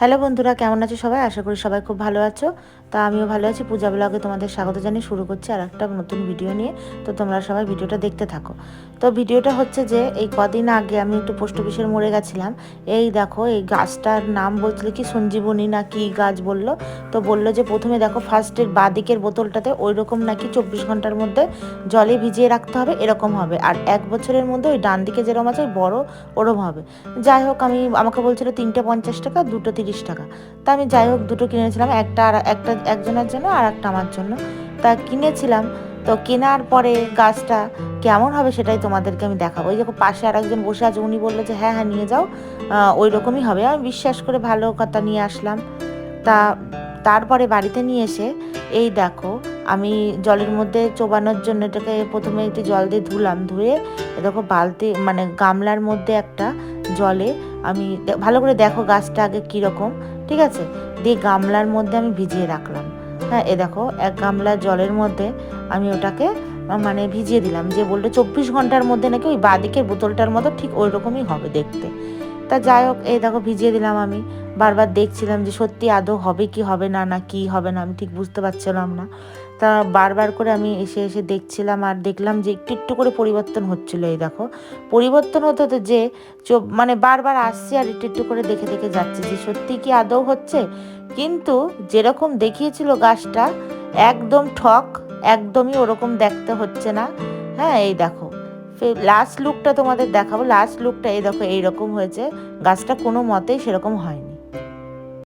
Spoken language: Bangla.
হ্যালো বন্ধুরা, কেমন আছো সবাই? আশা করি সবাই খুব ভালো আছো। তা আমিও ভালো আছি। পূজা ব্লগে তোমাদের স্বাগত জানিয়ে শুরু করছি আর একটা নতুন ভিডিও নিয়ে। তো তোমরা সবাই ভিডিওটা দেখতে থাকো। তো ভিডিওটা হচ্ছে যে, এই কদিন আগে আমি একটু পোস্ট অফিসের মোড়ে গেছিলাম। এই দেখো, এই গাছটার নাম বলছিল কি সঞ্জীবনী না কি গাছ বলল? তো বলল যে, প্রথমে দেখো ফার্স্টের বাদিকের বোতলটাতে ওই রকম নাকি চব্বিশ ঘণ্টার মধ্যে জলে ভিজিয়ে রাখতে হবে, এরকম হবে। আর এক বছরের মধ্যে ওই ডান দিকে যেরকম আছে, ওই বড় ওরম হবে। যাই হোক, আমি, আমাকে বলছিল তিনটে পঞ্চাশ টাকা, দুটো তিরিশ টাকা। তা আমি যাই হোক দুটো কিনেছিলাম, একটা আর একটা একজনের জন্য আর একটা আমার জন্য। তা কিনেছিলাম, তো কেনার পরে গাছটা কেমন হবে সেটাই তোমাদেরকে আমি দেখাবো। ওই দেখো পাশে আর একজন বসে আছে, উনি বলল যে হ্যাঁ হ্যাঁ নিয়ে যাও। ওই রকমই হবে। আমি বিশ্বাস করে ভালো কথা নিয়ে আসলাম। তা তারপরে বাড়িতে নিয়ে এসে, এই দেখো, আমি জলের মধ্যে চোবানোর জন্য এটাকে প্রথমে একটু জল দিয়ে ধুলাম, ধুয়ে দেখো বালতি মানে গামলার মধ্যে একটা জলে, আমি ভালো করে দেখো গাছটা আগে কীরকম, ঠিক আছে? দিয়ে গামলার মধ্যে আমি ভিজিয়ে রাখলাম। হ্যাঁ এ দেখো, এক গামলা জলের মধ্যে আমি ওটাকে মানে ভিজিয়ে দিলাম। যে বলল চব্বিশ ঘণ্টার মধ্যে নাকি ওই বাদিকের বোতলটার মতো ঠিক ওই রকমই হবে দেখতে। তা যাই হোক, এই দেখো ভিজিয়ে দিলাম আমি। বারবার দেখছিলাম যে সত্যি আদৌ হবে কি, হবে না না কি হবে না, আমি ঠিক বুঝতে পারছিলাম না। তা বারবার করে আমি এসে এসে দেখছিলাম আর দেখলাম যে একটু একটু করে পরিবর্তন হচ্ছিল এই দেখো। পরিবর্তন হতে হতে যে মানে বারবার আসছে আর একটু একটু করে দেখে দেখে যাচ্ছে যে সত্যি কি আদৌ হচ্ছে। কিন্তু যেরকম দেখিয়েছিল গাছটা, একদম ঠক, একদমই ওরকম দেখতে হচ্ছে না। হ্যাঁ এই দেখো। লাস্ট লুকটা তোমাদের দেখাবো। লাস্ট লুকটা এই দেখো, এইরকম হয়েছে। গাছটা কোনো মতেই সেরকম হয়নি।